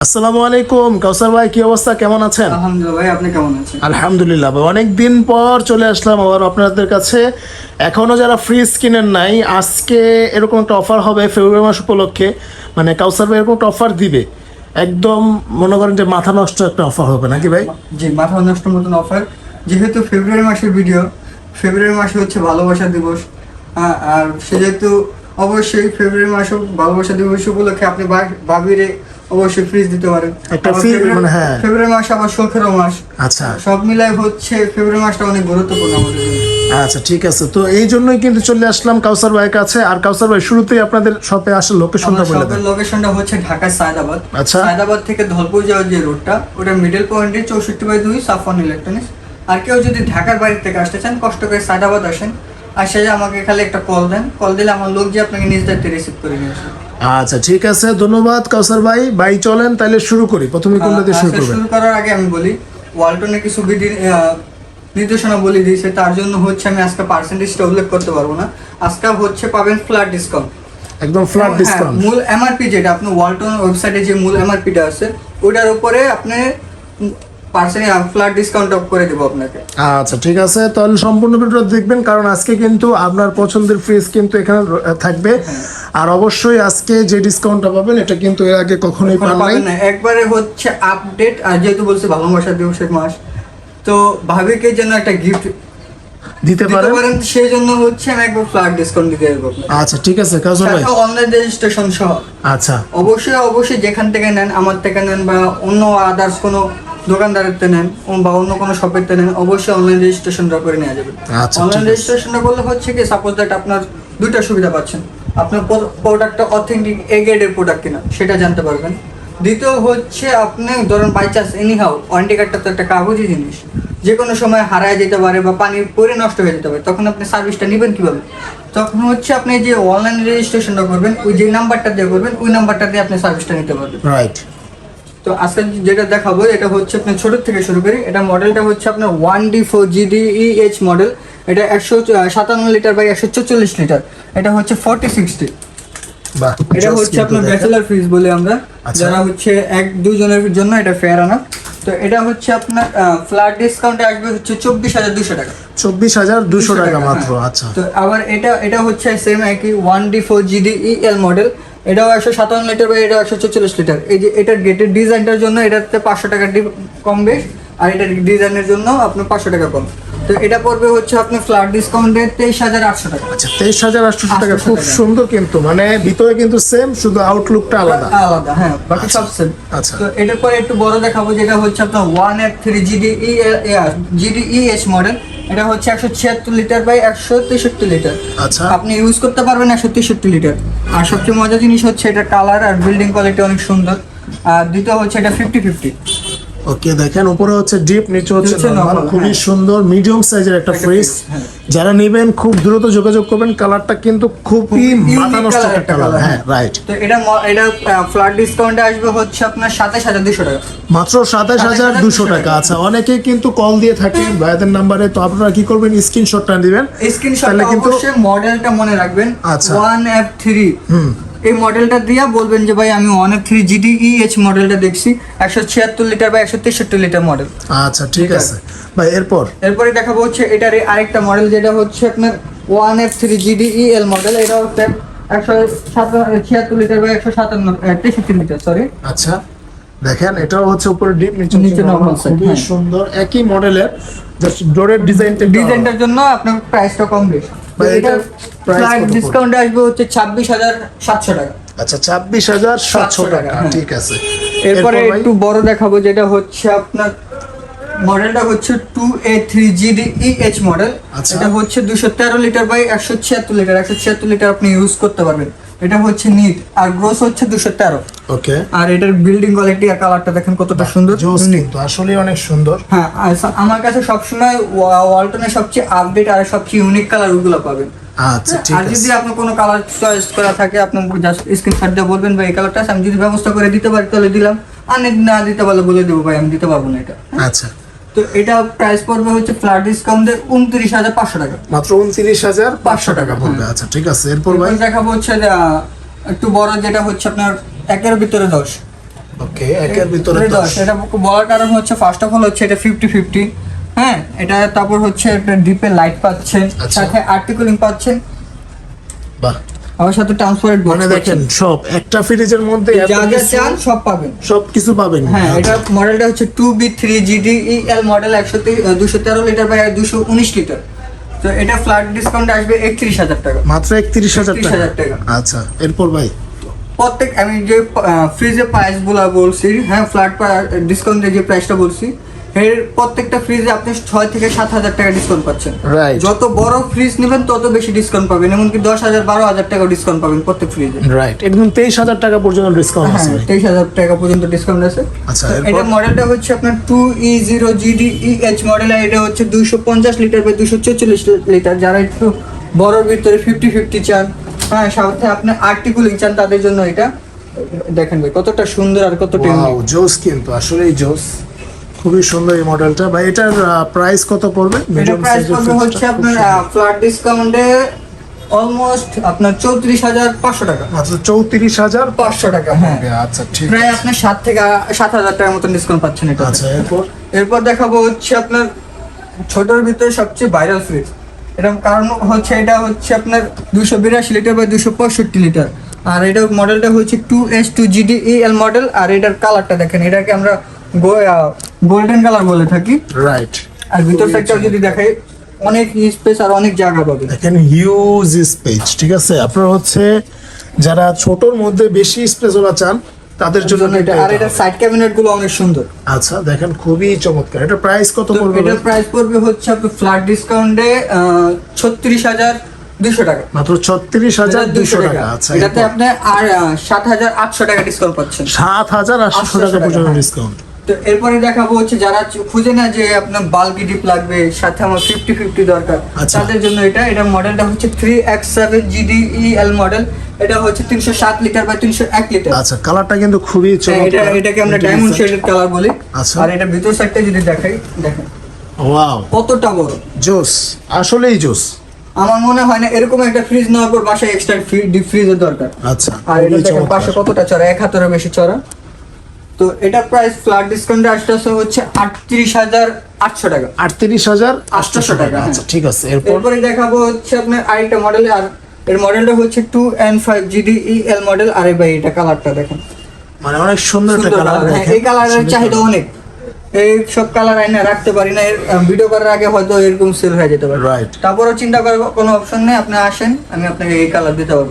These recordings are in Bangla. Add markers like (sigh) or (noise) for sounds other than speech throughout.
আসসালামু আলাইকুম কাউসার ভাই কি অবস্থা? কেমন আছেন? আলহামদুলিল্লাহ ভাই আপনি কেমন আছেন? আলহামদুলিল্লাহ ভাই অনেক দিন পর চলে আসলাম আবার আপনাদের কাছে। এখনও যারা ফ্রিজ কিনেন নাই আজকে এরকম একটা অফার হবে ফেব্রুয়ারি মাস উপলক্ষে। মানে কাউসার ভাই এরকম একটা অফার দিবে। একদম মনে করেন যে মাথা নষ্ট একটা অফার হবে নাকি ভাই? জি মাথা নষ্ট মতন অফার যেহেতু ফেব্রুয়ারি মাসের ভিডিও ফেব্রুয়ারি মাসে হচ্ছে ভালোবাসা দিবস। আ- আর সেহেতু অবশ্যই ফেব্রুয়ারি মাসে ভালোবাসা দিবস উপলক্ষে আপনি ভাবিরে অবশ্যই ফ্রিজ দিতে পারেন একটা আবার মানে হ্যাঁ। ফেব্রুয়ারি মাস আবার শখেরও মাস। আচ্ছা। সব মিলাই হচ্ছে ফেব্রুয়ারি মাসটা অনেক গুরুত্বপূর্ণ আমাদের জন্য। আচ্ছা ঠিক আছে। তো এই জন্যই কিন্তু চলে আসলাম কাউসার ভাইয়ের কাছে। আর কাউসার ভাই শুরুতেই আপনাদের শপে আসার লোকেশনটা বলে দেন। লোকেশনটা হচ্ছে ঢাকা সায়দাবাদ। আচ্ছা। সায়দাবাদ থেকে ধলপুর যাওয়ার যে রোডটা ওটা মিডল পয়েন্টে চৌষট্টি বাই দুই সাফন ইলেকট্রনিক্স আর কেউ যদি ঢাকার বাড়ি থেকে আসতে চান কষ্ট করে সায়দাবাদ আসেন। আর আসে আমাকে খালি একটা কল দেন। কল দিলে আমার লোক যে আপনাকে নিজ দায়িত্বে রিসিভ করে নিয়ে আসবে। আচ্ছা ঠিক আছে ধন্যবাদ কাউসার ভাই। ভাই চলেন তাহলে শুরু করি। প্রথমে কোনটা দিয়ে শুরু আচ্ছা, করবেন? শুরু করার আগে আমি বলি ওয়ালটনে কিছু নির্দেশনা বলে দিয়েছে তার জন্য হচ্ছে আমি আজকে পার্সেন্টেজটা উল্লেখ করতে পারব না। আজকে হচ্ছে পাবেন ফ্ল্যাট ডিসকাউন্ট একদম ফ্ল্যাট ডিসকাউন্ট মূল এমআরপি যেটা আপনি ওয়ালটন ওয়েবসাইটে যে মূল এমআরপিটা আছে ওটার উপরে আপনি পার্সেন্ট ফ্ল্যাট ডিসকাউন্ট অফ করে দেবো আপনাকে। আচ্ছা ঠিক আছে। তাহলে সম্পূর্ণ দেখবেন কারণ আজকে কিন্তু আপনার পছন্দের ফ্রিজ কিন্তু এখানে থাকবে। আর অবশ্যই আজকে যে ডিসকাউন্টটা পাবেন এটা কিন্তু এর আগে কখনোই কোনো পান নাই। পাবেন না। একবারে হচ্ছে আপডেট আর যেহেতু বলছে ভালোবাসা দিবসের মাস তো ভাবিকে যেন একটা গিফট দিতে পারেন। সেই জন্য হচ্ছে আমি একবার ফ্ল্যাট ডিসকাউন্ট দিতে দেবো আচ্ছা ঠিক আছে কাজল ভাই। অনলাইন রেজিস্ট্রেশন সহ। আচ্ছা। অবশ্যই অবশ্যই যেখান থেকে নেন আমার থেকে নেন বা অন্য আদার্স কোনো দোকানদারের তে নেন বা অন্য কোনো শপের তে নেন অবশ্যই অনলাইন রেজিস্ট্রেশনটা করে নেওয়া যাবে। আচ্ছা, অনলাইন রেজিস্ট্রেশনটা করলে হচ্ছে কি সাপোজ দ্যাট আপনার দুইটা সুবিধা পাচ্ছেন। আপনার প্রোডাক্টটা অথেন্টিক এ গ্রেডের প্রোডাক্ট কিনা সেটা জানতে পারবেন। দ্বিতীয় হচ্ছে আপনি ধরুন by chance anyhow warranty কার্ডটা তো একটা কাগজই জিনিস। যে কোনো সময় হারায় যেতে পারে বা পানি পরে নষ্ট হয়ে যেতে পারে তখন আপনি সার্ভিসটা নেবেন কীভাবে? তখন হচ্ছে আপনি যে অনলাইন রেজিস্ট্রেশনটা করবেন ওই যে নাম্বারটা দিয়ে করবেন ওই নাম্বারটা দিয়ে আপনি সার্ভিসটা নিতে পারবেন। রাইট তো আজকে যেটা দেখাবো এটা হচ্ছে আপনার ছোট থেকে শুরু করি এটা মডেলটা হচ্ছে আপনার one D four G D E H model. এটা একশো সাতান্ন লিটার বাই একশো চল্লিশ লিটার। এটা হচ্ছে ফর্টি সিক্সটি। এটা হচ্ছে আপনার ব্যাচেলার ফ্রিজ বলে আমরা। আচ্ছা। যারা হচ্ছে এক দুজনের জন্য এটা ফেয়ার আনা। তো এটা হচ্ছে আপনার ফ্ল্যাট ডিসকাউন্টে আসবে হচ্ছে চব্বিশ হাজার দুশো টাকা। চব্বিশ হাজার দুশো টাকা মাত্র হ্যাঁ। আচ্ছা। তো আবার এটা এটা হচ্ছে সেম একই one D four G D E L model. এটাও একশো সাতান্ন লিটার বা এটা একশো চল্লিশ লিটার। এই যে এটার গেটের ডিজাইনটার জন্য এটাতে পাঁচশো টাকা কম বেশ আর এটার ডিজাইনের জন্য আপনার পাঁচশো টাকা কম। তো এটা পড়বে হচ্ছে আপনার ফ্ল্যাট ডিসকাউন্টে তেইশ হাজার আটশো টাকা। আচ্ছা তেইশ হাজার আটশো টাকা খুব সুন্দর কিন্তু মানে ভিতরে কিন্তু সেম শুধু আউটলুকটা আলাদা। আলাদা হ্যাঁ বাকি সব সেম আচ্ছা। তো এটার পরে একটু বড় দেখাবো যেটা হচ্ছে আপনার one F three GD E GD ES model এটা হচ্ছে একশো ছিয়াত্তর লিটার বাই একশো তেষট্টি লিটার। আচ্ছা। আপনি ইউজ করতে পারবেন একশো তেষট্টি লিটার। আর সবচেয়ে মজার জিনিস হচ্ছে এটা কালার আর বিল্ডিং কোয়ালিটি অনেক সুন্দর। আর দ্বিতীয় হচ্ছে এটা ফিফটি ফিফটি ওকে দেখেন উপরে হচ্ছে ডিপ নিচে হচ্ছে খুবই হ্যাঁ। সুন্দর মিডিয়াম সাইজের একটা ফ্রিজ হ্যাঁ। যারা নেবেন খুব দ্রুত যোগাযোগ করবেন। কালারটা কিন্তু খুবই খুব মাথা নষ্ট একটা কালার হ্যাঁ রাইট তো এটা এটা ফ্ল্যাট ডিসকাউন্টে আসবে হচ্ছে আপনার সাতাশ হাজার দুশো টাকা। মাত্র সাতাশ হাজার দুশো টাকা। আচ্ছা অনেকে কিন্তু কল দিয়ে থাকে ভাইদের নাম্বারে তো আপনারা কি করবেন? স্ক্রিনশটটা দিবেন স্ক্রিনশট তাহলে কিন্তু অবশ্যই মডেলটা মনে রাখবেন। আচ্ছা। ওয়ান এফ থ্রি হুম। এই মডেলটা দিয়া বলবেন যে ভাই আমি one F three GD EH মডেলটা দেখছি একশো ছিয়াত্তর লিটার বা একশো তেষট্টি লিটার মডেল আচ্ছা ঠিক আছে। ভাই এরপর? এরপরে দেখাবো হচ্ছে এটার আরেকটা মডেল যেটা হচ্ছে আপনার one F three GD EL model এটা হচ্ছে একশো সাতান্ন ছিয়াত্তর লিটার বা একশো সাতান্ন তেষট্টি লিটার সরি আচ্ছা দেখেন এটাও হচ্ছে উপরে ডিপ নিচে নিচে নরমাল খুবই হ্যাঁ। সুন্দর একই মডেলের জাস্ট ডোরের ডিজাইনটা ডিজাইনটার জন্য আপনার প্রাইসটা কম বেশি। এটা ফ্ল্যাট ডিসকাউন্ট আসবে হচ্ছে ছাব্বিশ হাজার সাতশো টাকা। আচ্ছা ছাব্বিশ হাজার সাতশো টাকা হ্যাঁ। ঠিক আছে। এরপরে একটু বড় দেখাবো যেটা হচ্ছে আপনার মডেলটা হচ্ছে two A three GD EH model. এটা হচ্ছে দুশো তেরো লিটার বাই একশো ছিয়াত্তর লিটার একশো ছিয়াত্তর লিটার আপনি ইউজ করতে পারবেন। এটা হচ্ছে নিট আর গ্রোস হচ্ছে দুশো তেরো। ওকে আর এটার বিল্ডিং কোয়ালিটি আর কালারটা দেখেন কতটা সুন্দর। জোস কিন্তু আসলে অনেক সুন্দর। হ্যাঁ আমার কাছে সবসময় ওয়া- ওয়ালটনের সবচেয়ে আপডেট আর সবচেয়ে ইউনিক কালার ওগুলো পাবেন। আচ্ছা ঠিক আর যদি আপনার কোনো কালার চয়েস করা থাকে আপনি জাস্ট স্ক্রিনশট দিয়ে বলবেন ভাই এই কালারটা আমি যদি ব্যবস্থা করে দিতে পারি তাহলে দিলাম। আর না দিতে পারলে বলে দেবো ভাই আমি দিতে পারব না এটা। আচ্ছা। তো এটা প্রাইস পড়বে হচ্ছে ফ্ল্যাট ডিসকাউন্টে উনত্রিশ হাজার পাঁচশো টাকা। মাত্র উনত্রিশ হাজার পাঁচশো টাকা পড়বে। আচ্ছা ঠিক আছে। এরপর ভাই? দেখাবো হচ্ছে একটু বড় যেটা হচ্ছে আপনার একের ভিতরে দশ। ওকে একের ভিতরে দশ। এটা বলার কারণ হচ্ছে ফার্স্ট অফ অল হচ্ছে এটা ফিফটি ফিফটি হ্যাঁ এটা তারপর হচ্ছে একটা ডিপে লাইট পাচ্ছেন আচ্ছা। সাথে আর্টিকুলিং পাচ্ছেন। বাহ। আমার সাথে ট্রান্সপারেন্ট মানে দেখেন সব একটা ফ্রিজের মধ্যে যা যা চান সব পাবেন। সব কিছু পাবেন। হ্যাঁ আচ্ছা। এটা মডেলটা হচ্ছে two B three GD L model একশো দুশো তেরো লিটার বা দুশো উনিশ লিটার তো এটা ফ্ল্যাট ডিসকাউন্ট আসবে একত্রিশ হাজার টাকা। মাত্র একত্রিশ হাজার 31,000 টাকা। আচ্ছা এরপর ভাই? প্রত্যেক আমি যে ফ্রিজের প্রাইসগুলা বলছি হ্যাঁ ফ্ল্যাট ডিসকাউন্টের যে প্রাইসটা বলছি এর প্রত্যেকটা ফ্রিজে আপনি ছয় থেকে সাত হাজার টাকা ডিসকাউন্ট পাচ্ছেন। রাইট যত বড় ফ্রিজ নেবেন তত বেশি ডিসকাউন্ট পাবেন এমনকি দশ হাজার বারো হাজার টাকা ডিসকাউন্ট পাবেন প্রত্যেক ফ্রিজে রাইট একদম তেইশ হাজার টাকা পর্যন্ত ডিসকাউন্ট হ্যাঁ আছে তেইশ হাজার টাকা পর্যন্ত ডিসকাউন্ট আছে। আচ্ছা, এটা মডেলটা হচ্ছে আপনার two E zero GD E H model এটা হচ্ছে দুইশো পঞ্চাশ লিটার বা দুশো ছেচল্লিশ লিটার যারা একটু বড়র ভিতরে ফিফটি ফিফটি চান হ্যাঁ সাথে আপনি আর্টিকুলিং চান তাদের জন্য এটা। দেখেন ভাই কতটা সুন্দর আর কতটা জোস কিন্তু আসলেই জোস। খুবই সুন্দর এই মডেলটা ভাই এটার প্রাইস কত পড়বে? মিডিয়াম প্রাইস হচ্ছে আপনার ফ্ল্যাট ডিসকাউন্টে অলমোস্ট আপনার চৌত্রিশ হাজার পাঁচশো টাকা। মাত্র চৌত্রিশ হাজার পাঁচশো টাকা হ্যাঁ। আচ্ছা ঠিক প্রায় আপনার সাত থেকে সাত হাজার টাকার মতন ডিসকাউন্ট পাচ্ছেন এটা আচ্ছা এরপর? এরপর দেখাবো হচ্ছে আপনার ছোটোর ভিতরে সবচেয়ে ভাইরাল ফ্রিজ এরকম কারণ হচ্ছে এটা হচ্ছে আপনার দুশো বিরাশি লিটার বা দুশো পঁয়ষট্টি লিটার আর এটা মডেলটা হচ্ছে two S two GD L model আর এটার কালারটা দেখেন। এটাকে আমরা গোল্ডেন কালার বলে থাকি। রাইট আর ভিতর সাইডটাও যদি দেখাই অনেক স্পেস আর অনেক জায়গা পাবে। দেখেন হিউজ স্পেস ঠিক আছে? আপনার হচ্ছে যারা ছোটর মধ্যে বেশি স্পেস ওরা চান তাদের জন্য এটা আর এটা সাইড ক্যাবিনেটগুলো অনেক সুন্দর। আচ্ছা দেখেন খুবই চমৎকার। এটা প্রাইস কত পড়বে এটা প্রাইস পড়বে হচ্ছে আপনার ফ্ল্যাট ডিসকাউন্টে ছত্রিশ হাজার দুশো টাকা। মাত্র ছত্রিশ হাজার দুশো টাকা। আচ্ছা এটাতে আপনি আর সাত হাজার আটশো টাকা ডিসকাউন্ট পাচ্ছেন। সাত হাজার টাকা পর্যন্ত। ডিসকাউন্ট তো এরপরে দেখাবো হচ্ছে যারা খুঁজে না যে আপনার বাল্কি ডিপ লাগবে সাথে আমার ফিফটি ফিফটি দরকার আচ্ছা। তাদের জন্য এটা এটা মডেলটা হচ্ছে three X seven GD L model এটা হচ্ছে তিনশো সাত লিটার বা তিনশো এক লিটার আচ্ছা কালারটা কিন্তু খুবই হ্যাঁ, এটা এটাকে আমরা ডায়মন্ড শেডেড কালার বলি। আচ্ছা। আর এটা ভিতর সাইডটা যদি দেখাই দেখেন। ওয়াও কতটা বড়। জোস আসলেই জোস। আমার মনে হয় না এরকম একটা ফ্রিজ নেওয়ার পর বাসায় এক্সট্রা ডিপ ফ্রিজের দরকার। আচ্ছা আর এটা দেখেন। পাশে কতটা চড়া এক হাতেরও বেশি চড়া। তো এটা প্রাইস ফ্ল্যাট ডিসকাউন্টে আসতেছে হচ্ছে আটত্রিশ হাজার আটশো টাকা। আটত্রিশ হাজার 800 টাকা, আচ্ছা। ঠিক আছে এরপর? এরপরে দেখাবো হচ্ছে আপনার আরেকটা মডেল আর এর মডেলটা হচ্ছে two N five GD L model আর ভাই এটা কালারটা দেখেন। মানে অনেক সুন্দর একটা কালার হ্যাঁ, এই কালারের চাহিদা অনেক। এই সব কালার আইনা রাখতে পারি না ভিডিও করার আগে হয়তো এরকম সেল হয়ে যেতে পারে। Right. তারপরও চিন্তা করার কোনো অপশন নেই আপনি আসেন আমি আপনাকে এই কালার দিতে পারব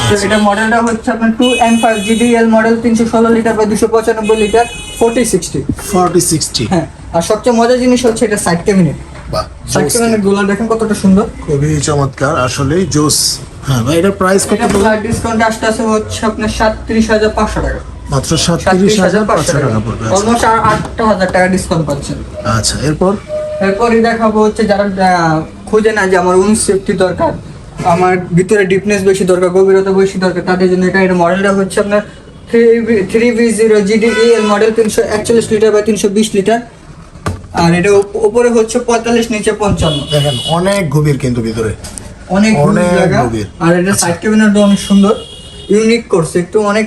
আচ্ছা। এটা মডেলটা হচ্ছে আপনার two N five GD L model তিনশো ষোলো লিটার বা দুশো পঁচানব্বই litre forty sixty forty sixty হ্যাঁ আর সবচেয়ে মজার জিনিস হচ্ছে এটা সাইড ক্যাবিনেট সাইড ক্যাবিনেটগুলো দেখেন কতটা সুন্দর। খুবই চমৎকার আসলেই জোস। হ্যাঁ ভাই এটার প্রাইস কত ডিসকাউন্ট আসতে আছে হচ্ছে আপনার সাতত্রিশ হাজার পাঁচশো টাকা। মাত্র সাতত্রিশ হাজার পাঁচশো টাকা। পড়বে। অলমোস্ট আর আটটা হাজার টাকা ডিসকাউন্ট পাচ্ছেন। আচ্ছা এরপর? এরপরই দেখাবো হচ্ছে যারা খুঁজে না যে আমার উনিশ সেফটি দরকার আমার ভিতরে ডিপনেস বেশি দরকার গভীরতা বেশি দরকার তাদের জন্য এটা এটা মডেলটা হচ্ছে আপনার three three V zero GD L model তিনশো একচল্লিশ লিটার বা তিনশো বিশ লিটার আর এটা উপ- উপরে হচ্ছে পঁয়তাল্লিশ নিচে পঞ্চান্ন। দেখেন অনেক গভীর কিন্তু ভিতরে। অনেক গভীর। আর এটা সাইড ক্যাবিনেটটা অনেক সুন্দর। ইউনিক করছে একটু অনেক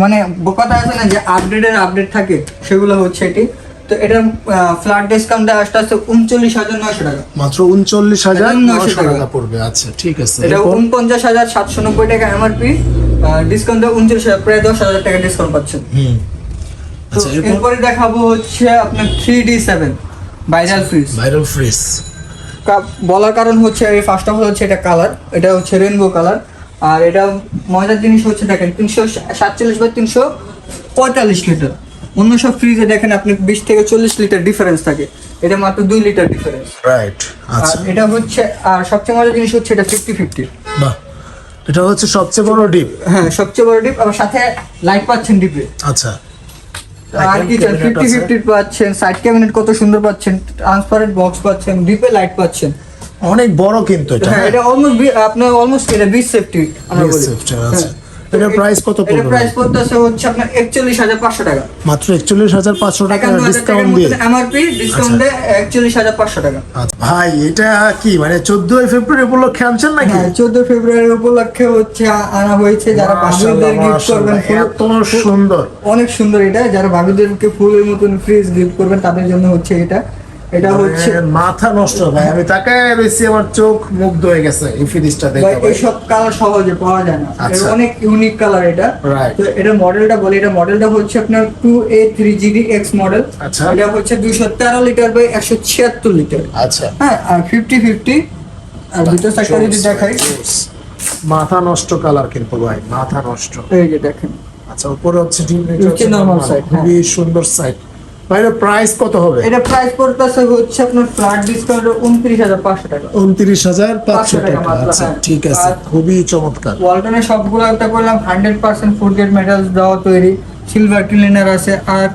মানে কথা আছে না যে আপডেটের আপডেট থাকে সেগুলো হচ্ছে এটি। তো এটা ফ্ল্যাট ডিসকাউন্টে আসতে আসতে উনচল্লিশ হাজার নয়শো টাকা। মাত্র উনচল্লিশ হাজার 900 নশো টাকা। পড়বে আচ্ছা ঠিক আছে। এটা উনপঞ্চাশ হাজার সাতশো নব্বই টাকা এমআরপি ডিসকাউন্টে উনচল্লিশ হাজার প্রায় দশ হাজার টাকা ডিসকাউন্ট পাচ্ছেন। আচ্ছা এরপর? দেখাবো হচ্ছে আপনার three D seven viral fridge viral fridge বলার কারণ হচ্ছে এই ফার্স্ট অফ অল হচ্ছে এটা কালার এটা হচ্ছে রেনবো কালার আর এটা মজার জিনিস হচ্ছে দেখেন তিনশো সাতচল্লিশ বা তিনশো পঁয়তাল্লিশ লিটার। অন্য সব ফ্রিজে দেখেন আপনি বিশ থেকে চল্লিশ লিটার ডিফারেন্স থাকে। এটা মাত্র দুই লিটার ডিফারেন্স রাইট আচ্ছা। এটা হচ্ছে আর সবচেয়ে মজার জিনিস হচ্ছে এটা ফিফটি ফিফটি বাহ এটা হচ্ছে সবচেয়ে বড় ডিপ। হ্যাঁ সবচেয়ে বড় ডিপ আবার সাথে লাইট পাচ্ছেন ডিপে আচ্ছা। আর কি চান? ফিফটি ফিফটি পাচ্ছেন সাইড ক্যাবিনেট কত সুন্দর পাচ্ছেন ট্রান্সপারেন্ট বক্স পাচ্ছেন ডিপে লাইট পাচ্ছেন। অনেক বড় কিন্তু এটা হ্যাঁ এটা অলমোস্ট আপনার অলমোস্ট এটা বিচ সেফটি আমরা বলি। safety, হ্যাঁ। আচ্ছা। প্রাইস কত এটা পড়বে? প্রাইস পড়তেছে হচ্ছে আপনার একচল্লিশ হাজার পাঁচশো টাকা। মাত্র একচল্লিশ হাজার পাঁচশো টাকা ডিসকাউন্ট দিয়ে। মধ্যে এমআরপি ডিসকাউন্ট দিয়ে একচল্লিশ হাজার পাঁচশো টাকা। আচ্ছা, ভাই এটা কি মানে চোদ্দই ফেব্রুয়ারি উপলক্ষে আনছেন নাকি? হ্যাঁ চোদ্দ ফেব্রুয়ারি উপলক্ষে হচ্ছে আনা হয়েছে। যারা ভাবিদের গিফট করবেন এত সুন্দর। অনেক সুন্দর এটা। যারা ভাবিদেরকে ফুলের মতন ফ্রিজ গিফট করবেন তাদের জন্য হচ্ছে এটা। এটা হচ্ছে মানে মাথা নষ্ট ভাই আমি তাকায় রয়েছি আমার চোখ মুগ্ধ হয়ে গেছে এই দেখে ভাই। এইসব কালার সহজে পাওয়া যায় না। আচ্ছা। অনেক ইউনিক কালার এটা. তো এটা মডেলটা বলি এটা মডেলটা হচ্ছে আপনার two A three GD X model আচ্ছা। এটা হচ্ছে দুইশো তেরো লিটার বাই একশো ছিয়াত্তর লিটার আচ্ছা। হ্যাঁ আর ফিফটি ফিফটি আর দুটো সাইকেল যদি দেখাই। মাথা নষ্ট কালার কিন্তু ভাই মাথা নষ্ট। এই যে দেখেন। আচ্ছা উপরে হচ্ছে নিচে normal side, হ্যাঁ। খুবই সুন্দর সাইড ভাই প্রাইস কত হবে? এটা প্রাইস পড়তেছে হচ্ছে আপনার ফ্ল্যাট ডিসকাউন্ট উনত্রিশ হাজার পাঁচশো টাকা। উনত্রিশ হাজার পাঁচশো পাঁচশো টাকা টাকা। আচ্ছা হ্যাঁ। ঠিক আছে। খুবই চমৎকার। ওয়ালটনের সবগুলো একটা করলাম hundred percent food grade metals দেওয়া তৈরি সিলভার ক্লিনার আছে আর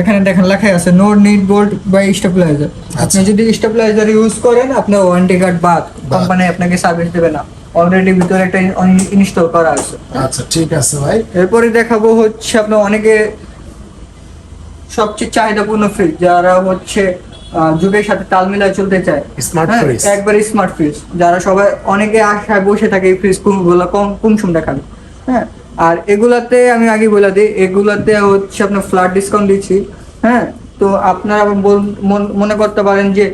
এখানে দেখেন লেখাই আছে no need bolt by stabiliser আপনি আচ্ছা। যদি স্টেবিলাইজার ইউজ করেন আপনার ওয়ারেন্টি কার্ড বাদ কোম্পানি আপনাকে সার্ভিস দেবে না। অলরেডি ভিতরে একটা ইনস্টল করা আছে। আচ্ছা ঠিক আছে ভাই। এরপরে দেখাবো হচ্ছে আপনার অনেকে সবচেয়ে চাহিদাপূর্ণ ফ্রিজ যারা হচ্ছে যুগের সাথে তাল মিলায় চলতে চায়। একবার স্মার্ট ফ্রিজ যারা সবাই অনেকে আশায় বসে থাকে এই ফ্রিজ কোনগুলো কম কম সুম দেখাবে হ্যাঁ আর এগুলাতে আমি আগে বলে দিই এগুলাতে হচ্ছে আপনার ফ্ল্যাট ডিসকাউন্ট দিচ্ছি। হ্যাঁ তো আপনারা মনে করতে পারেন যে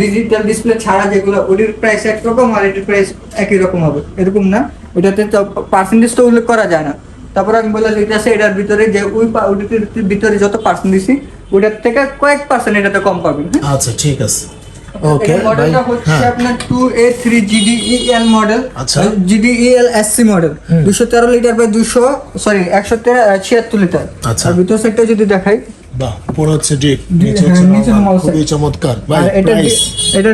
ডিজিটাল ডিসপ্লে ছাড়া যেগুলো ওটির প্রাইস একরকম আর এটির প্রাইস একই রকম হবে। এরকম না। এটাতে তো পার্সেন্টেজ তো উল্লেখ করা যায় না। তারপর আমি বললাম এটা আছে এটার ভিতরে যে ওই ওইটির ভিতরে যত পার্সেন্ট দিছি ওটার থেকে কয়েক পার্সেন্ট এটাতে কম পাবেন হ্যাঁ? আচ্ছা ঠিক আছে। ওকে মডেলটা হচ্ছে হ্যাঁ। আপনার two A three G D E L model আচ্ছা। G D E L S C model দুশো তেরো লিটার বাই দুশো সরি একশো ছিয়াত্তর লিটার আচ্ছা। আর ভিতর সেটটা যদি দেখাই বাহ পুরো হচ্ছে ডিপ নিচে হ্যাঁ, হচ্ছে নিচে normal, normal খুবই চমৎকার। ভাই এটা এটা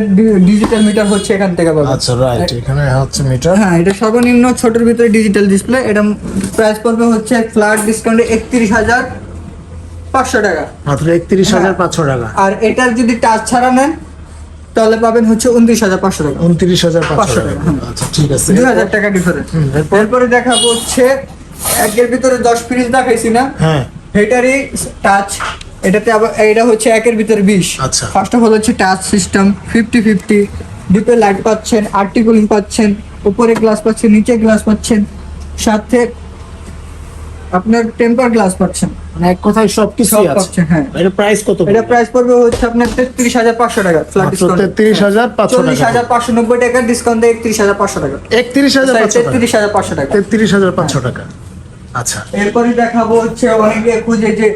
ডিজিটাল মিটার হচ্ছে এখান থেকে পাবেন আচ্ছা রাইট এখানে হচ্ছে মিটার হ্যাঁ এটা সর্বনিম্ন ছোটের ভিতরে ডিজিটাল ডিসপ্লে এটা প্রাইস পড়বে হচ্ছে ফ্ল্যাট ডিসকাউন্টে একত্রিশ হাজার পাঁচশো টাকা। মাত্র হ্যাঁ। আর এটার যদি টাচ ছাড়া নেন তাহলে পাবেন হচ্ছে উনত্রিশ হাজার পাঁচশো টাকা। উনত্রিশ হাজার পাঁচশো টাকা। টাকা, আচ্ছা ঠিক আছে। দুই হাজার টাকা ডিফারেন্স এরপর? দেখাবো হচ্ছে একের ভিতরে দশ পিস দেখাইছি না। হ্যাঁ। এটারই টাচ এটাতে আবার এটা হচ্ছে একের ভিতরে বিশ। আচ্ছা। ফার্স্ট অফ অল হচ্ছে টাচ সিস্টেম ফিফটি ফিফটি ডিপে লাইট পাচ্ছেন আরটি কুলিং পাচ্ছেন উপরে গ্লাস পাচ্ছেন নিচে গ্লাস পাচ্ছেন সাথে আপনার টেম্পার গ্লাস পাচ্ছেন। মানে এক কথায় সবকিছু সব আছে। পাচ্ছেন, হ্যাঁ। এটা প্রাইস কত এটা প্রাইস পড়বে হচ্ছে আপনার তেত্রিশ হাজার পাঁচশো টাকা ফ্ল্যাট ডিসকাউন্ট 33,500 চল্লিশ টাকা। হাজার পাঁচশো নব্বই টাকার ডিসকাউন্ট দিয়ে একত্রিশ হাজার পাঁচশো টাকা। একত্রিশ হাজার পাঁচশো টাকা। তেত্রিশ হাজার পাঁচশো টাকা। তেত্রিশ হাজার পাঁচশো টাকা। আচ্ছা। এরপরে দেখাবো হচ্ছে অনেকে খুঁজে যে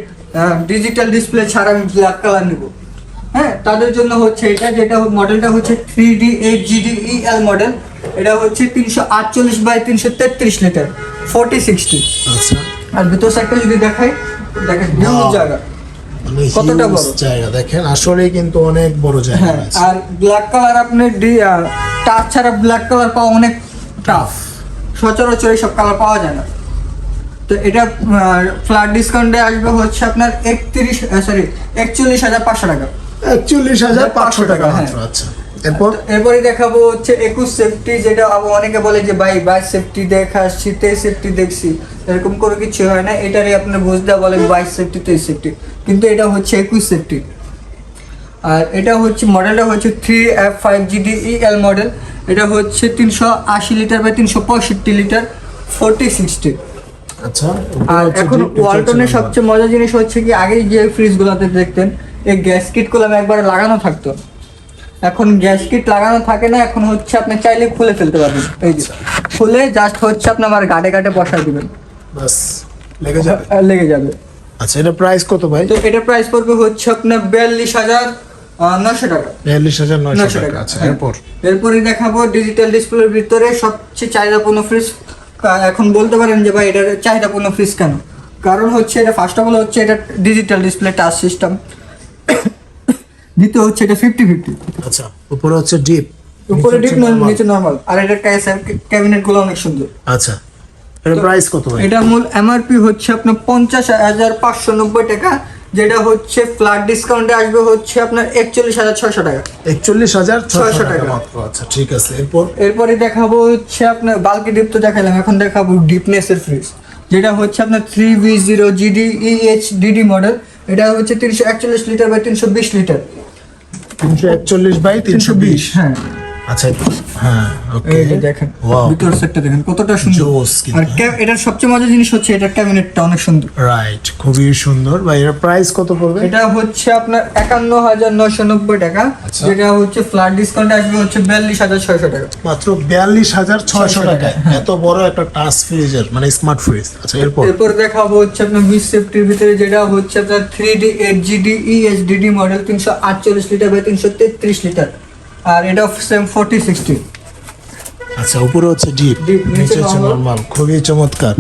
ডিজিটাল ডিসপ্লে ছাড়া আমি ব্ল্যাক কালার নিব। হ্যাঁ তাদের জন্য হচ্ছে এটা যেটা মডেলটা হচ্ছে three D eight GD EL model এটা হচ্ছে তিনশো আটচল্লিশ বাই তিনশো তেত্রিশ লিটার ফোর্টি সিক্সটি আচ্ছা। আর ভিতর সাইডটা যদি দেখাই দেখেন হিউজ জায়গা। মানে কতটা বড়? জায়গা দেখেন আসলেই কিন্তু অনেক বড় জায়গা হ্যাঁ আর ব্ল্যাক কালার আপনি টাচ ছাড়া ব্ল্যাক কালার পাওয়া অনেক টাফ সচরাচর এইসব কালার পাওয়া যায় না। তো এটা ফ্ল্যাট ডিসকাউন্টে আসবে হচ্ছে আপনার একত্রিশ সরি একচল্লিশ হাজার পাঁচশো টাকা। একচল্লিশ হাজার পাঁচশো টাকা হ্যাঁ। আচ্ছা। এরপর? এরপরে দেখাবো হচ্ছে একুশ সেফটি যেটা অনেকে বলে যে ভাই বাইক সেফটি দেখা আসছি তে সেফটি দেখছি। এরকম কোনো কিছু হয় না এটারই আপনার বুঝতে বলে বাইশ সেফটি তেইশ সেফটি কিন্তু এটা হচ্ছে একুশ সেফটি আর এটা হচ্ছে মডেলটা হচ্ছে three F five GD EL model এটা হচ্ছে তিনশো আশি লিটার বা তিনশো পঁয়ষট্টি লিটার ফোরটি সিক্সটি আচ্ছা আর এখন ওয়ালটনের সবচেয়ে মজার জিনিস হচ্ছে কি আগে যে ফ্রিজগুলোতে দেখতেন এই গ্যাস কিটগুলো একবার লাগানো থাকতো। এখন গ্যাস কিট লাগানো থাকে না এখন হচ্ছে আপনি চাইলে খুলে ফেলতে পারবেন। এই যে খুলে জাস্ট হচ্ছে আপনি আমার গাড়ে গাড়ে বসায় দিবেন। বাস লেগে যাবে। লেগে যাবে। আচ্ছা এটা প্রাইস কত ভাই? তো এটা প্রাইস পড়বে হচ্ছে আপনার বিয়াল্লিশ হাজার নশো টাকা। বিয়াল্লিশ হাজার নশো টাকা টাকা আচ্ছা হ্যাঁ। এরপর? এরপরে দেখাবো ডিজিটাল ডিসপ্লের ভিতরে সবচেয়ে চাহিদাপূর্ণ ফ্রিজ এখন বলতে পারেন যে ভাই এটার চাহিদাপূর্ণ ফ্রিজ কেন? কারণ হচ্ছে এটা ফার্স্ট অফ অল হচ্ছে এটা ডিজিটাল ডিসপ্লে টাচ সিস্টেম দ্বিতীয় হচ্ছে এটা ফিফটি ফিফটি আচ্ছা উপরে হচ্ছে ডিপ উপরে ডিপ নিচে নর্মাল আর এটার ক্যাবিনেটগুলো অনেক সুন্দর। আচ্ছা এটা প্রাইস কত এটা মূল এমআরপি হচ্ছে আপনার পঞ্চাশ হাজার পাঁচশো নব্বই টাকা। যেটা হচ্ছে ফ্ল্যাট ডিসকাউন্টে আসবে হচ্ছে আপনার একচল্লিশ হাজার ছয়শো টাকা। একচল্লিশ হাজার ছয়শো টাকা। মাত্র। আচ্ছা ঠিক আছে। এরপর? এরপরে দেখাবো হচ্ছে আপনার বাল্কি ডিপ তো দেখালাম এখন দেখাবো ডিপনেসের ফ্রিজ যেটা হচ্ছে আপনার three V zero GD EH DD model এটা হচ্ছে তিনশো একচল্লিশ লিটার বাই তিনশো বিশ লিটার তিনশো একচল্লিশ বাই তিনশো বিশ হ্যাঁ। আচ্ছা হ্যাঁ ওকে এই যে দেখেন ভিতর সেটটা দেখেন কতটা সুন্দর। আর এটার সবচেয়ে মজার জিনিস হচ্ছে এটার ক্যাবিনেটটা অনেক সুন্দর। রাইট খুবই সুন্দর। ভাই এর প্রাইস কত পড়বে? এটা হচ্ছে আপনার একান্ন হাজার নশো নব্বই টাকা আচ্ছা। যেটা হচ্ছে ফ্ল্যাট ডিসকাউন্ট আসবে হচ্ছে বিয়াল্লিশ হাজার ছয়শো টাকা। মাত্র বিয়াল্লিশ হাজার ছয়শো 600 টাকা। এত বড় একটা টাচ ফ্রিজের মানে স্মার্ট ফ্রিজ আচ্ছা এরপর? এরপর দেখাবো হচ্ছে আপনার বিশ সেফটির ভিতরে যেটা হচ্ছে আপনার three D eight GD EHDD model তিনশো আটচল্লিশ লিটার বাই তিনশো তেত্রিশ লিটার আর এটা সেম ফোর্টি সিক্সটি আচ্ছা উপরে হচ্ছে ডিপ নিচে হচ্ছে। নর্মাল খুবই চমৎকার।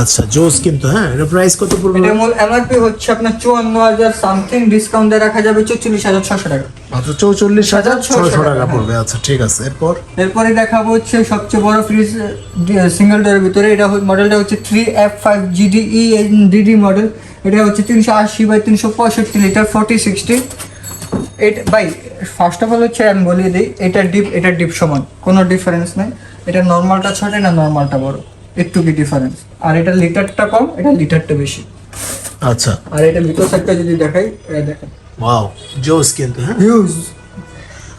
আচ্ছা জোস কিন্তু হ্যাঁ এটা প্রাইস কত পড়বে? এটার মূল এমআরপি হচ্ছে আপনার চুয়ান্ন হাজার সামথিং ডিসকাউন্টে রাখা যাবে চৌচল্লিশ হাজার ছশো টাকা। মাত্র চৌচল্লিশ হাজার 600 টাকা টাকা, পড়বে। আচ্ছা ঠিক আছে এরপর? এরপরে দেখাবো হচ্ছে সবচেয়ে বড় ফ্রিজ সিঙ্গেল ডোরের ভিতরে। এটা মডেলটা হচ্ছে three F five GD E DD model এটা হচ্ছে তিনশো আশি বাই তিনশো পঁয়ষট্টি লিটার ফোর্টি সিক্সটি এটা বাই ফার্স্ট অফ অল হচ্ছে আমি বলিয়ে দিই এটা ডিপ এটা ডিপ সমান কোনো ডিফারেন্স নেই। এটা নর্মালটা ছোট না নর্মালটা বড় একটু কি ডিফারেন্স আর এটা লিটারটা কম এটা লিটারটা বেশি। আচ্ছা। আর এটা ভিতর সাইডটা যদি দেখাই দেখেন। ওয়াও জোস কিন্তু হ্যাঁ? হিউজ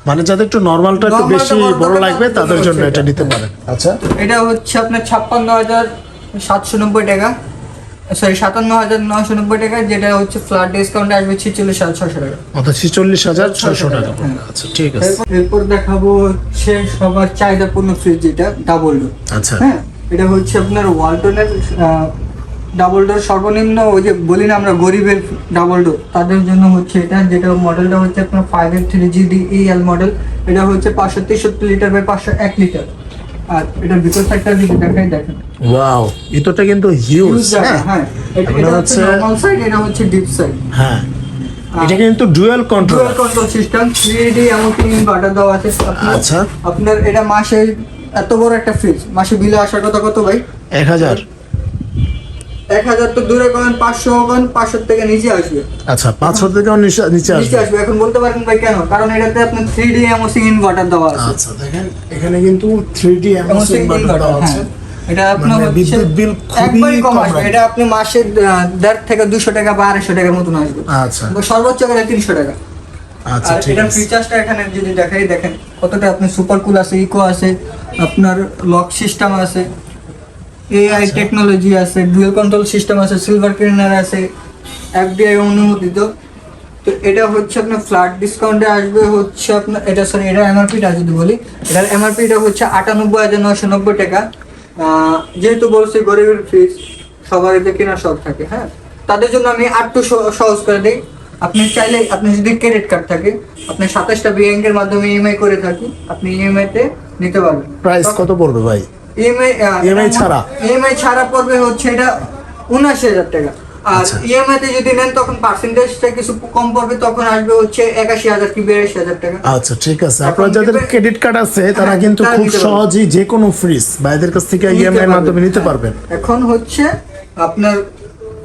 মানে যাদের একটু নর্মালটা একটু বেশি বড় লাগবে তাদের জন্য এটা এটা। নিতে পারেন। আচ্ছা। এটা হচ্ছে আপনার ছাপ্পান্ন হাজার সাতশো নব্বই টাকা। সরি সাতান্ন হাজার নশো নব্বই টাকা যেটা হচ্ছে ফ্ল্যাট ডিসকাউন্ট আসবে ছেচল্লিশ হাজার ছশো টাকা। অর্থাৎ ছিচল্লিশ হাজার ছয়শো টাকা। আচ্ছা ঠিক আছে। এরপর- দেখাবো হচ্ছে সবার চাহিদাপূর্ণ ফ্রিজ যেটা ডাবল ডোর আচ্ছা। হ্যাঁ এটা হচ্ছে আপনার ওয়ালটনের ডাবল ডোর সর্বনিম্ন ওই যে বলি না আমরা গরিবের ডাবল ডোর তাদের জন্য হচ্ছে এটা যেটা মডেলটা হচ্ছে আপনার ফাইভ এর থ্রি জিডি ইএল মডেল এটা হচ্ছে পাঁচশো তেষট্টি লিটার বাই পাঁচশো এক লিটার আর এটার ভিতর সাইডটা যদি দেখাই দেখেন। ওয়াও ভিতরটা কিন্তু হিউজ হ্যাঁ এটা হচ্ছে হচ্ছে- নরমাল সাইড এটা হচ্ছে ডিপ সাইড হ্যাঁ। এটা কিন্তু dual control dual control system 3D এমনকি ইনভার্টার দেওয়া আছে। আচ্ছা। আপনার এটা মাসে এত বড় একটা ফ্রিজ মাসে বিলে আসার কথা কত ভাই? এক হাজার। এক হাজার তো দূরে করেন পাঁচশো করেন পাঁচশোর থেকে নিচে আসবে। আচ্ছা পাঁচশো থেকেও নিচে নিচে নিচে আসবে। আসবে। এখন বলতে পারেন ভাই কেন? কারণ এটাতে আপনার থ্রি ডি এমওসি ইনভার্টার দেওয়া আছে। আচ্ছা দেখেন এখানে কিন্তু থ্রি ডি এমওসি ইনভার্টার আছে। হ্যাঁ। এটা আপনার মানে বিদ্যুৎ বিল একবারই কম কম আসবে। এটা আপনি মাসে দেড় থেকে দুশো টাকা বা আড়াইশো টাকার মতন আসবে। আচ্ছা। সর্বোচ্চ গেলে তিনশো টাকা। আচ্ছা আর ঠিক এটার আছে। ফিচার্সটা এখানে যদি দেখাই দেখেন কতটা সুপার কুল আছে ইকো আছে আপনার লক সিস্টেম আছে এআই আচ্ছা। টেকনোলজি আছে ডুয়েল কন্ট্রোল সিস্টেম আছে সিলভার ক্লিনার আছে এফডিআই অনুমোদিত। তো এটা হচ্ছে আপনার ফ্ল্যাট ডিসকাউন্টে আসবে হচ্ছে আপনার এটা সরি এটা এমআরপিটা যদি বলি এটার এমআরপিটা হচ্ছে আটানব্বই হাজার নশো নব্বই টাকা। আহ, যেহেতু বলছি গরিবের ফ্রিজ সবার এতে কেনার শখ থাকে হ্যাঁ? তাদের জন্য আমি আটটু সহ- সহজ করে দিই। আপনি চাইলে আপনি যদি ক্রেডিট কার্ড থাকে আপনি সাতাশটা ব্যাংকের মাধ্যমে ইএমআই করে থাকি আপনি ইএমআই তে নিতে পারবেন। প্রাইস কত পড়বে ভাই? ইএমআই EMI ছাড়া? ইএমআই ছাড়া পড়বে হচ্ছে এটা উনআশি হাজার টাকা। আর আচ্ছা। ইএমআই তে যদি নেন তখন পার্সেন্টেজটা কিছু কম পড়বে তখন আসবে হচ্ছে একাশি হাজার কি বিরাশি হাজার টাকা। আচ্ছা ঠিক আছে। এখন আপনার যাদের ক্রেডিট কার্ড আছে তারা হ্যাঁ, কিন্তু খুব সহজেই যে কোনো ফ্রিজ ভাইদের কাছ থেকে ইএমআই এর মাধ্যমে নিতে হ্যাঁ। পারবেন। এখন হচ্ছে আপনার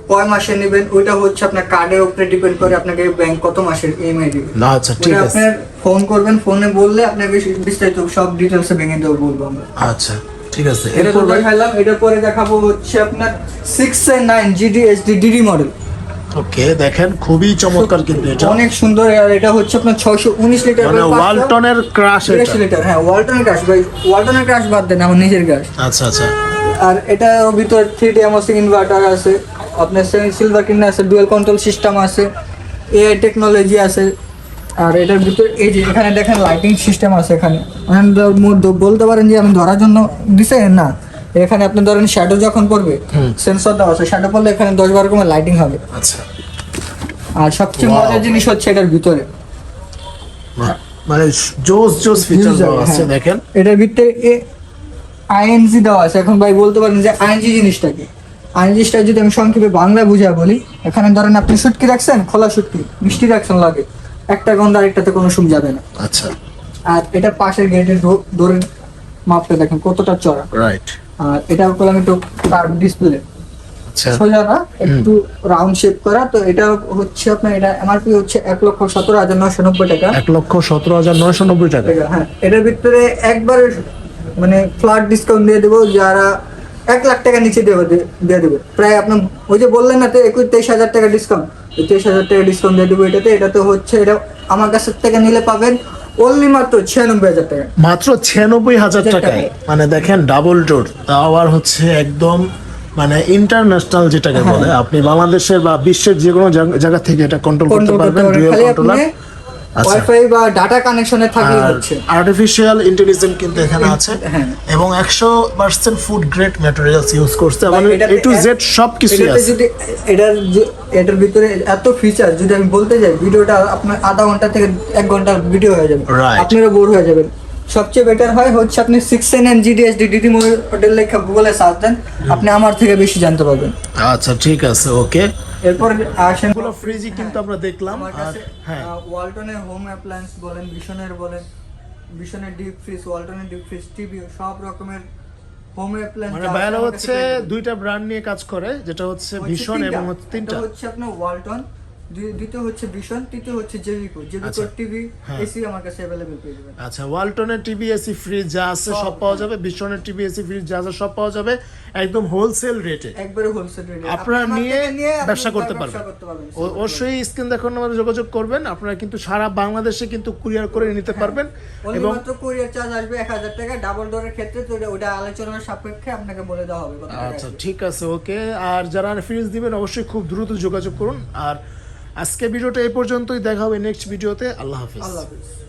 কয় মাসে নেবেন ওইটা হচ্ছে আপনার কার্ডের উপরে ডিপেন্ড করে আপনাকে ব্যাংক কত মাসের ইএমআই দিবে। আচ্ছা ঠিক আছে। আপনার ফোন করবেন ফোনে বললে আপনাকে বিস্তারিত সব দেবো বলব আমরা। আচ্ছা। ঠিক আছে। এরপর দেখাইলাম এটার পরে দেখাবো হচ্ছে আপনার six nine GD HD DD model okay দেখেন খুবই চমৎকার কিন্তু এটা। অনেক সুন্দর আর এটা হচ্ছে আপনার ছয়শো উনিশ লিটার মানে ওয়ালটনের ক্রাশ এটা। লিটার হ্যাঁ ওয়ালটনের ক্রাশ ভাই ওয়ালটনের ক্রাশ বাদ দেন আমার নিজের ক্রাশ আচ্ছা আচ্ছা। আর এটা ভিতর থ্রি ডি এমওসি ইনভার্টার আছে আপনার সিলভার কিন আছে ডুয়েল কন্ট্রোল সিস্টেম আছে এআই টেকনোলজি আছে আর এটার ভিতর এই যে এখানে দেখেন লাইটিং সিস্টেম আছে এখানে। বলতে পারেন যে আমি ধরার জন্য দিছে? না। এখানে আপনি ধরেন শ্যাডো যখন পড়বে সেন্সর দেওয়া আছে। শ্যাডো পড়লে এখানে দশ বারো রকমের লাইটিং হবে। আচ্ছা। আর সবচেয়ে মজার জিনিস হচ্ছে এটার ভিতরে। মানে জোস জোস ফিচার দেওয়া আছে হ্যাঁ। দেখেন। এটার ভিতরে আইএনজি দেওয়া আছে। এখন ভাই বলতে পারেন যে আইএনজি জিনিসটা কি আইএনজিটা যদি আমি সংক্ষেপে বাংলায় বুঝা বলি এখানে ধরেন আপনি শুটকি রাখছেন খোলা শুটকি মিষ্টি রাখছেন লাগে। একটা গন্ধ আরেকটাতে কোনো সুখ যাবে না। আচ্ছা। আর এটা পাশের গেটের দৌড়ের মাপটা দেখেন কতটা চড়া রাইট আর এটা করলাম একটু কার্ভ ডিসপ্লে সোজা না একটু রাউন্ড শেপ করা তো এটা হচ্ছে আপনার এটা এমআরপি হচ্ছে এক লক্ষ সতেরো হাজার নশো নব্বই টাকা। এক লক্ষ সতেরো হাজার নয়শো নব্বই টাকা। হ্যাঁ এটার ভিতরে একবার মানে ফ্ল্যাট ডিসকাউন্ট দিয়ে দেবো যারা এক লাখ টাকা নিচে দেবো দিয়ে দেবো। প্রায় আপনার ওই যে বললেন না তো একুশ তেইশ হাজার টাকা ডিসকাউন্ট তেইশ হাজার টাকা ডিসকাউন্ট দিয়ে দেবো এটাতে এটাতে হচ্ছে এটা আমার কাছ থেকে নিলে পাবেন অনলি মাত্র ছিয়ানব্বই হাজার টাকা মাত্র ছিয়ানব্বই হাজার টাকায়। মানে দেখেন ডাবল ডোর আবার হচ্ছে একদম মানে ইন্টারন্যাশনাল যেটাকে। (laughs) বলে আপনি বাংলাদেশের বা বিশ্বের যে কোনো জায়গা- থেকে এটা কন্ট্রোল করতে পারবেন ডুয়েল কন্ট্রোলার ওয়াইফাই বা ডাটা কানেকশনে থাকলেই হচ্ছে। আর্টিফিশিয়াল ইন্টেলিজেন্স কিন্তু এখানে আছে। হ্যাঁ। এবং একশো percent food grade materials use করছে। মানে এ টু জেড সব কিছু আছে। যদি এটার এটার ভিতরে এত ফিচার যদি আমি বলতে যাই ভিডিওটা আপনার আধা ঘণ্টা থেকে এক ঘণ্টা ভিডিও হয়ে যাবে। আপনারা বোর হয়ে যাবেন সবচেয়ে বেটার হয় হচ্ছে আপনি six N N GDSD DD model লেখা গুগলে সার্চ দেন আপনি আমার থেকে বেশি জানতে পারবেন। আচ্ছা ঠিক আছে ওকে এরপর আসেন। এগুলো ফ্রিজই কিন্তু আমরা দেখলাম আর হ্যাঁ। ওয়ালটনের হোম অ্যাপ্লায়েন্স বলেন ভিশনের বলেন ভিশনের ডিপ ফ্রিজ ওয়ালটনের ডিপ ফ্রিজ টিভি সব রকমের হোম অ্যাপ্লায়েন্স মানে বাইরে হচ্ছে দুইটা ব্র্যান্ড নিয়ে কাজ করে যেটা হচ্ছে ভীষণ এবং হচ্ছে তিনটা। হচ্ছে আপনার ওয়ালটন দ্বিতীয় হচ্ছে ভীষণ তৃতীয় হচ্ছে জেভিকো জেভিকো। টিভি হ্যাঁ। এসি আমার কাছে অ্যাভেলেবেল পেয়ে যাবেন। আচ্ছা ওয়ালটনের টিভি এসি ফ্রিজ যা আছে সব, পাওয়া যাবে। বিশ্বনের টিভি এসি ফ্রিজ যা আছে সব পাওয়া যাবে। একদম হোলসেল রেটে একবারে হোলসেল রেটে আপনারা নিয়ে ব্যবসা করতে পারবেন। পারবেন। অবশ্যই স্ক্রিন দেখার নম্বরে যোগাযোগ করবেন। আপনারা কিন্তু সারা বাংলাদেশে কিন্তু কুরিয়ার করে নিতে পারবেন Only এবং মাত্র কোরিয়ার চার্জ আসবে এক হাজার টাকা। ডাবল ডোরের ক্ষেত্রে তো ওটা আলোচনার সাপেক্ষে আপনাকে বলে দেওয়া হবে আচ্ছা ঠিক আছে ওকে। আর যারা ফ্রিজ দিবেন অবশ্যই খুব দ্রুত যোগাযোগ করুন। আর আজকে ভিডিওটা এই পর্যন্তই। দেখা হবে নেক্সট ভিডিওতে আল্লাহ হাফিজ। আল্লাহ হাফিজ।